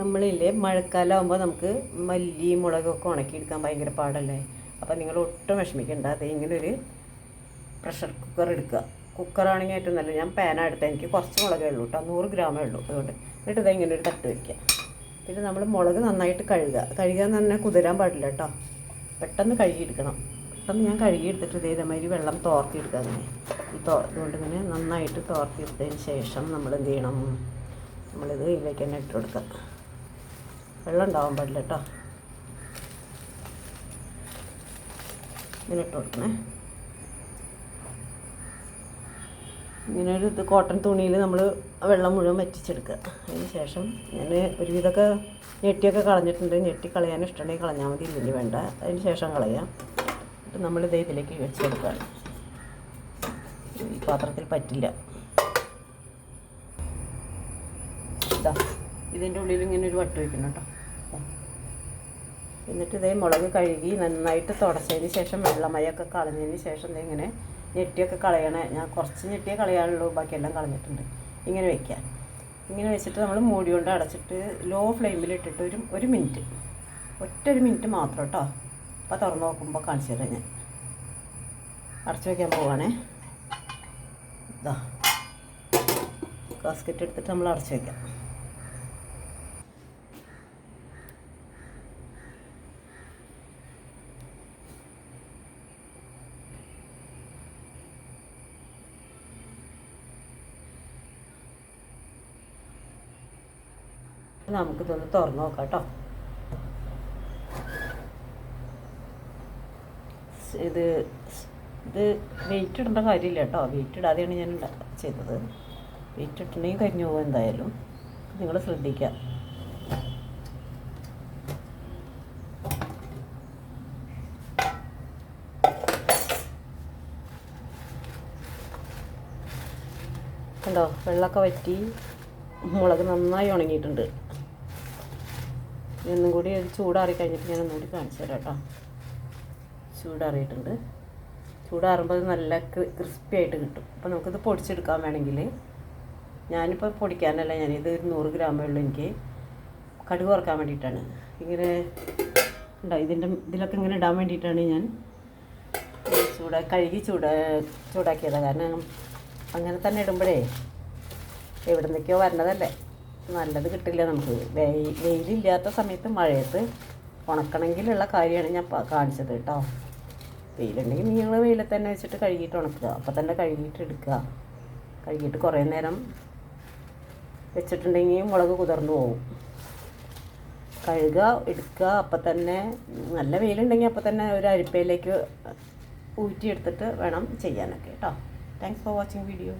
നമ്മളില്ലേ മഴക്കാലം ആകുമ്പോൾ നമുക്ക് മല്ലി മുളകൊക്കെ ഉണക്കിയെടുക്കാൻ ഭയങ്കര പാടല്ലേ? അപ്പോൾ നിങ്ങൾ ഒട്ടും വിഷമിക്കേണ്ട. അത് ഇങ്ങനെ ഒരു പ്രഷർ കുക്കർ എടുക്കുക കുക്കറാണെങ്കിൽ ഏറ്റവും നല്ലത്. ഞാൻ പാനാണ് എടുത്ത. എനിക്ക് കുറച്ച് മുളകേ ഉള്ളൂ കേട്ടോ നൂറ് ഗ്രാമേ ഉള്ളൂ. അതുകൊണ്ട് എന്നിട്ട് ഇതാ ഇങ്ങനെ ഒരു തട്ട് വയ്ക്കുക പിന്നെ നമ്മൾ മുളക് നന്നായിട്ട് കഴുകുക. കഴുകാൻ തന്നെ കുതിരാൻ പാടില്ല കേട്ടോ പെട്ടെന്ന് കഴുകിയെടുക്കണം. പെട്ടെന്ന് ഞാൻ കഴുകിയെടുത്തിട്ട് ഇതേ ഇതേമാതിരി വെള്ളം തോർത്തിയെടുക്കുക അങ്ങനെ ഈ തോ ഇതുകൊണ്ട് ഇങ്ങനെ നന്നായിട്ട് തോർത്തിയെടുത്തതിന് ശേഷം നമ്മൾ എന്ത് ചെയ്യണം? നമ്മളിത് ഇതിലേക്ക് തന്നെ ഇട്ട് കൊടുക്കുക. വെള്ളം ഉണ്ടാവാൻ പാടില്ല കേട്ടോ. ഇങ്ങനെ ഇട്ട് കൊടുക്കണേ. ഇങ്ങനെ ഒരു ഇത് കോട്ടൺ തുണിയിൽ നമ്മൾ വെള്ളം മുഴുവൻ വറ്റിച്ചെടുക്കുക. അതിന് ശേഷം ഞാൻ ഒരുവിധമൊക്കെ ഞെട്ടിയൊക്കെ കളഞ്ഞിട്ടുണ്ട്. ഞെട്ടി കളയാൻ ഇഷ്ടമുണ്ടെങ്കിൽ കളഞ്ഞാൽ മതി ഇല്ലെങ്കിൽ വേണ്ട. അതിന് ശേഷം കളയാം. എന്നിട്ട് നമ്മൾ ഇത് ഇതിലേക്ക് വെച്ചെടുക്കുകയാണ്. ഈ പാത്രത്തിൽ പറ്റില്ല. ഇതിന്റെ ഉള്ളിൽ ഇങ്ങനെ ഒരു വട്ട് വയ്ക്കണം കേട്ടോ. എന്നിട്ട് ഇതേ മുളക് കഴുകി നന്നായിട്ട് തുടച്ചതിന് ശേഷം വെള്ളമയൊക്കെ കളഞ്ഞതിന് ശേഷം ഇങ്ങനെ ഞെട്ടിയൊക്കെ കളയണേ ഞാൻ കുറച്ച് ഞെട്ടിയേ കളയാനുള്ളൂ ബാക്കിയെല്ലാം കളഞ്ഞിട്ടുണ്ട്. ഇങ്ങനെ വെക്കുക. ഇങ്ങനെ വെച്ചിട്ട് നമ്മൾ മൂടി കൊണ്ട് അടച്ചിട്ട് ലോ ഫ്ലെയിമിൽ ഇട്ടിട്ട് ഒരു ഒരു മിനിറ്റ്. ഒറ്റ ഒരു മിനിറ്റ് മാത്രം കേട്ടോ. അപ്പോൾ തുറന്ന് നോക്കുമ്പോൾ കാണിച്ചു തരാം ഞാൻ. അടച്ചു വയ്ക്കാൻ പോവാണേ. ഇതാ കാസ്കറ്റ് എടുത്തിട്ട് നമ്മൾ അടച്ചു വയ്ക്കാം നമുക്കിതൊന്ന് തുറന്ന് നോക്കാം കേട്ടോ. ഇത് ഇത് വെയിറ്റ് ഇടേണ്ട കാര്യമില്ല കേട്ടോ. വെയിറ്റ് ഇടാതെയാണ് ഞാൻ ചെയ്തത്. വെയിറ്റ് ഇട്ടിട്ടുണ്ടെങ്കിൽ കരിഞ്ഞു പോകും എന്തായാലും. നിങ്ങൾ ശ്രദ്ധിക്കുക. കണ്ടോ? വെള്ളമൊക്കെ വറ്റി. മുളക് നന്നായി ഉണങ്ങിയിട്ടുണ്ട്. ഇനി ഒന്നും കൂടി ചൂടാറി കഴിഞ്ഞിട്ട് ഞാൻ ഒന്നുകൂടി കാണിച്ചു തരാം കേട്ടോ. ചൂടാറിയിട്ടുണ്ട്. ചൂടാറുമ്പോൾ അത് നല്ല ക്രിസ്പി ആയിട്ട് കിട്ടും. അപ്പോൾ നമുക്കിത് പൊടിച്ചെടുക്കാൻ വേണമെങ്കിൽ ഞാനിപ്പോൾ പൊടിക്കാനല്ല ഞാനിത് ഒരു നൂറ് ഗ്രാമേ ഉള്ളൂ എനിക്ക്. കടുക് കുറയ്ക്കാൻ വേണ്ടിയിട്ടാണ്. ഇങ്ങനെ ഉണ്ടോ? ഇതിന്റെ ഇതിലൊക്കെ ഇങ്ങനെ ഇടാൻ വേണ്ടിയിട്ടാണ് ഞാൻ ചൂടാ കഴുകി ചൂടാ ചൂടാക്കിയതാണ് കാരണം അങ്ങനെ തന്നെ ഇടുമ്പോഴേ എവിടെ നിന്നൊക്കെയോ വരണതല്ലേ. നല്ലത് കിട്ടില്ല നമുക്ക്. വെയിൽ വെയിലില്ലാത്ത സമയത്ത് മഴയത്ത് ഉണക്കണമെങ്കിലുള്ള കാര്യമാണ് ഞാൻ കാണിച്ചത് കേട്ടോ. വെയിലുണ്ടെങ്കിൽ നിങ്ങൾ വെയിലത്ത് തന്നെ വെച്ചിട്ട് കഴുകിയിട്ട് ഉണക്കുക. അപ്പോൾ തന്നെ കഴുകിയിട്ട് എടുക്കുക. കഴുകിയിട്ട് കുറേ നേരം വെച്ചിട്ടുണ്ടെങ്കിൽ മുളക് കുതിർന്നു പോകും കഴുകുക എടുക്കുക അപ്പം തന്നെ നല്ല വെയിലുണ്ടെങ്കിൽ അപ്പം തന്നെ ഒരു അരിപ്പയിലേക്ക് ഊറ്റിയെടുത്തിട്ട് വേണം ചെയ്യാനൊക്കെ കേട്ടോ. Thanks for watching video